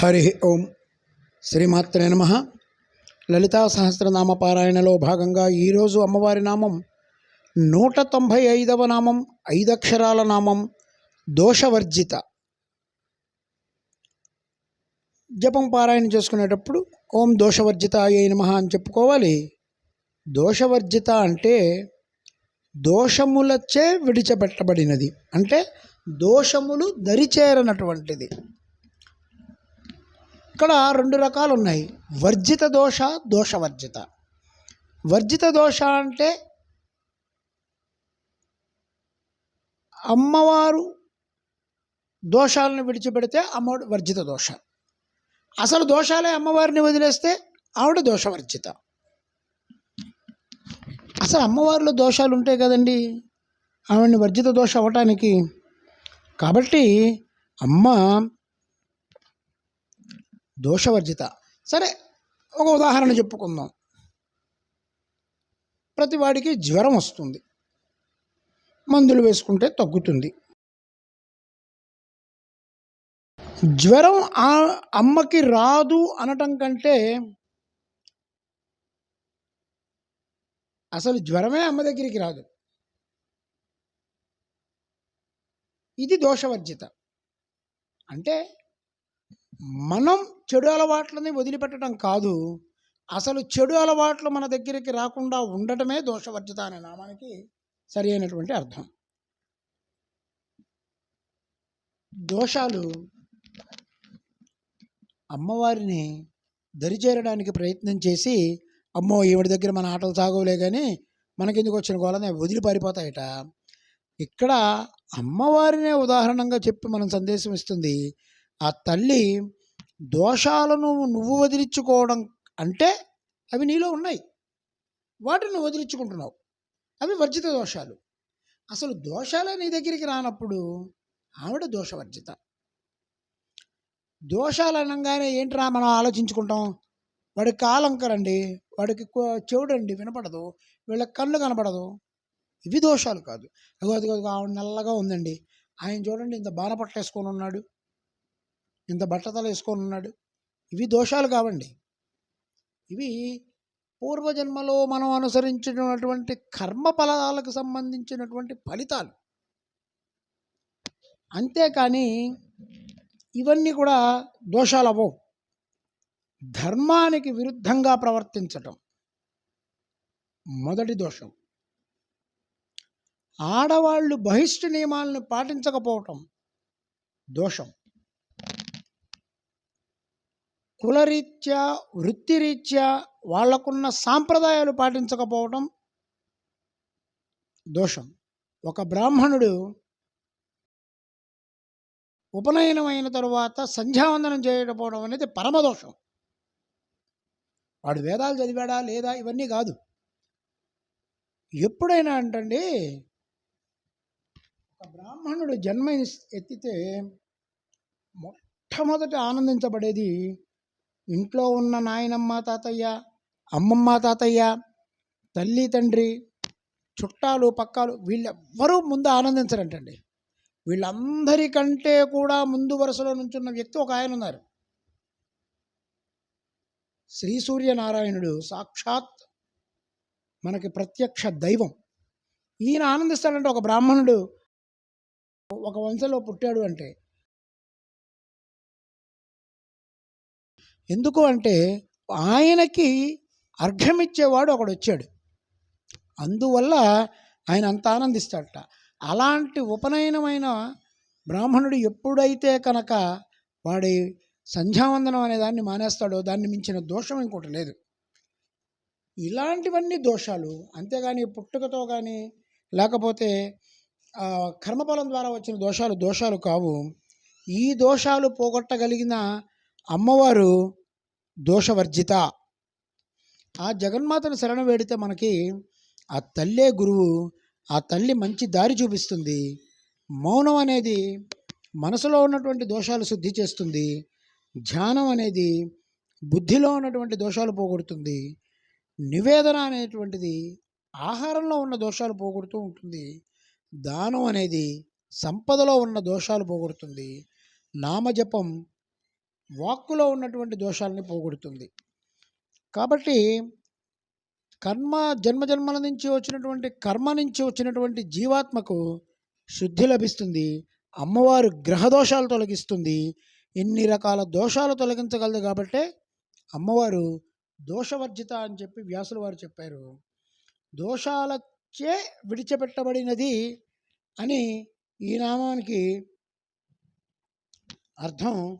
హరి ఓం శ్రీమాత్రే నమ. లలితా సహస్రనామ పారాయణలో భాగంగా ఈరోజు అమ్మవారి నామం నూట తొంభై ఐదవ నామం ఐదక్షరాల నామం దోషవర్జిత. జపం పారాయణ చేసుకునేటప్పుడు ఓం దోషవర్జిత అయ్యే నమ అని చెప్పుకోవాలి. దోషవర్జిత అంటే దోషములచే విడిచిపెట్టబడినది. అంటే దోషములు దరిచేరనటువంటిది. ఇక్కడ రెండు రకాలు ఉన్నాయి వర్జిత దోష దోషవర్జిత. వర్జిత దోష అంటే అమ్మవారు దోషాలను విడిచిపెడితే అమ్మవాడు వర్జిత దోష. అసలు దోషాలే అమ్మవారిని వదిలేస్తే ఆవిడ దోషవర్జిత. అసలు అమ్మవారిలో దోషాలు ఉంటాయి కదండి ఆవిడని వర్జిత దోష అవ్వటానికి. కాబట్టి అమ్మ దోషవర్జిత. సరే ఒక ఉదాహరణ చెప్పుకుందాం. ప్రతి వాడికి జ్వరం వస్తుంది. మందులు వేసుకుంటే తగ్గుతుంది. జ్వరం ఆ అమ్మకి రాదు అనటం కంటే అసలు జ్వరమే అమ్మ దగ్గరికి రాదు. ఇది దోషవర్జిత. అంటే మనం చెడు అలవాట్లని వదిలిపెట్టడం కాదు అసలు చెడు అలవాట్లు మన దగ్గరికి రాకుండా ఉండటమే దోషవర్జిత అనే నామానికి సరి అయినటువంటి అర్థం. దోషాలు అమ్మవారిని దరిచేరడానికి ప్రయత్నం చేసి అమ్మో ఈవిడ దగ్గర మన ఆటలు సాగవులే కానీ మనకెందుకు వచ్చిన గోళనే వదిలి పారిపోతాయట. ఇక్కడ అమ్మవారినే ఉదాహరణంగా చెప్పి మనం సందేశం ఇస్తుంది ఆ తల్లి దోషాలను నువ్వు వదిలించుకోవడం అంటే అవి నీలో ఉన్నాయి. వాటిని నువ్వు వదిలించుకుంటున్నావు. అవి వర్జిత దోషాలు. అసలు దోషాలే నీ దగ్గరికి రానప్పుడు ఆవిడ దోషవర్జిత. దోషాలు అనగానే ఏంట్రా మనం ఆలోచించుకుంటాం? వాడికి కాలంకరండి వాడికి చెవుడండి వినపడదు వీళ్ళకి కళ్ళు కనపడదు. ఇవి దోషాలు కాదు. అగో అదిగో అదిగో ఆవిడ నల్లగా ఉందండి. ఆయన చూడండి ఇంత బాధ పట్టేసుకొని ఉన్నాడు. ఇంత బట్టతల వేసుకొని ఉన్నాడు. ఇవి దోషాలు కావండి. ఇవి పూర్వజన్మలో మనం అనుసరించినటువంటి కర్మ ఫలాలకు సంబంధించినటువంటి ఫలితాలు. అంతేకాని ఇవన్నీ కూడా దోషాలు అవ్వవు. ధర్మానికి విరుద్ధంగా ప్రవర్తించటం మొదటి దోషం. ఆడవాళ్ళు బహిష్టు నియమాలను పాటించకపోవటం దోషం. కులరీత్యా వృత్తిరీత్యా వాళ్ళకున్న సాంప్రదాయాలు పాటించకపోవటం దోషం. ఒక బ్రాహ్మణుడు ఉపనయనమైన తరువాత సంధ్యావందనం చేయకపోవడం అనేది పరమదోషం. వాడు వేదాలు చదివాడా లేదా ఇవన్నీ కాదు. ఎప్పుడైనా అంటండి ఒక బ్రాహ్మణుడు జన్మ ఎత్తితే మొట్టమొదట ఆనందించబడేది ఇంట్లో ఉన్న నాయనమ్మ తాతయ్య అమ్మమ్మ తాతయ్య తల్లి తండ్రి చుట్టాలు పక్కాలు వీళ్ళెవ్వరూ ముందు ఆనందించరంటండి. వీళ్ళందరికంటే కూడా ముందు వరుసలో నుంచున్న వ్యక్తి ఒక ఆయన ఉన్నారు. శ్రీ సూర్యనారాయణుడు సాక్షాత్ మనకి ప్రత్యక్ష దైవం. ఈయన ఆనందిస్తాడంటే ఒక బ్రాహ్మణుడు ఒక వంశంలో పుట్టాడు అంటే ఎందుకు అంటే ఆయనకి అర్ఘ్యమిచ్చేవాడు ఒకడు వచ్చాడు అందువల్ల ఆయన అంత ఆనందిస్తాడట. అలాంటి ఉపనయనమైన బ్రాహ్మణుడు ఎప్పుడైతే కనుక వాడి సంధ్యావందనం అనే దాన్ని మానేస్తాడో దాన్ని మించిన దోషం ఇంకోటి లేదు. ఇలాంటివన్నీ దోషాలు అంతేగాని పుట్టుకతో కానీ లేకపోతే కర్మఫలం ద్వారా వచ్చిన దోషాలు దోషాలు కావు. ఈ దోషాలు పోగొట్టగలిగిన అమ్మవారు దోషవర్జిత. ఆ జగన్మాతను శరణ వేడితే మనకి ఆ తల్లే గురువు ఆ తల్లి మంచి దారి చూపిస్తుంది. మౌనం అనేది మనసులో ఉన్నటువంటి దోషాలు శుద్ధి చేస్తుంది. ధ్యానం అనేది బుద్ధిలో ఉన్నటువంటి దోషాలు పోగొడుతుంది. నివేదన అనేటువంటిది ఆహారంలో ఉన్న దోషాలు పోగొడుతూ ఉంటుంది. దానం అనేది సంపదలో ఉన్న దోషాలు పోగొడుతుంది. నామజపం వాక్కులో ఉన్నటువంటి దోషాలని పోగొడుతుంది. కాబట్టి కర్మ జన్మజన్మల నుంచి వచ్చినటువంటి కర్మ నుంచి వచ్చినటువంటి జీవాత్మకు శుద్ధి లభిస్తుంది. అమ్మవారు గ్రహ దోషాలు తొలగిస్తుంది. ఇన్ని రకాల దోషాలు తొలగించగలదు కాబట్టే అమ్మవారు దోషవర్జిత అని చెప్పి వ్యాసులు వారు చెప్పారు. దోషాలచే విడిచిపెట్టబడినది అని ఈ నామానికి అర్థం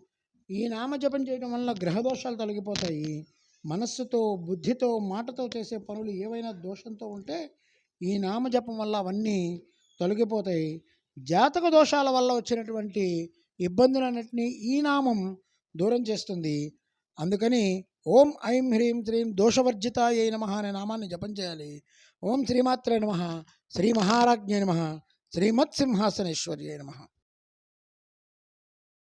ఈ నామ జపం చేయడం వల్ల గ్రహ దోషాలు తొలగిపోతాయి. మనస్సుతో బుద్ధితో మాటతో చేసే పనులు ఏవైనా దోషంతో ఉంటే ఈ నామ జపం వల్ల అవన్నీ తొలగిపోతాయి. జాతక దోషాల వల్ల వచ్చినటువంటి ఇబ్బందులన్నింటినీ ఈ నామం దూరం చేస్తుంది. అందుకని ఓం ఐం హ్రీం శ్రీం దోషవర్జితాయ నమ అనే నామాన్ని జపం చేయాలి. ఓం శ్రీమాత్రే నమ శ్రీ మహారాజ్ఞే నమ శ్రీమత్సింహాసనేశ్వర్యే నమ.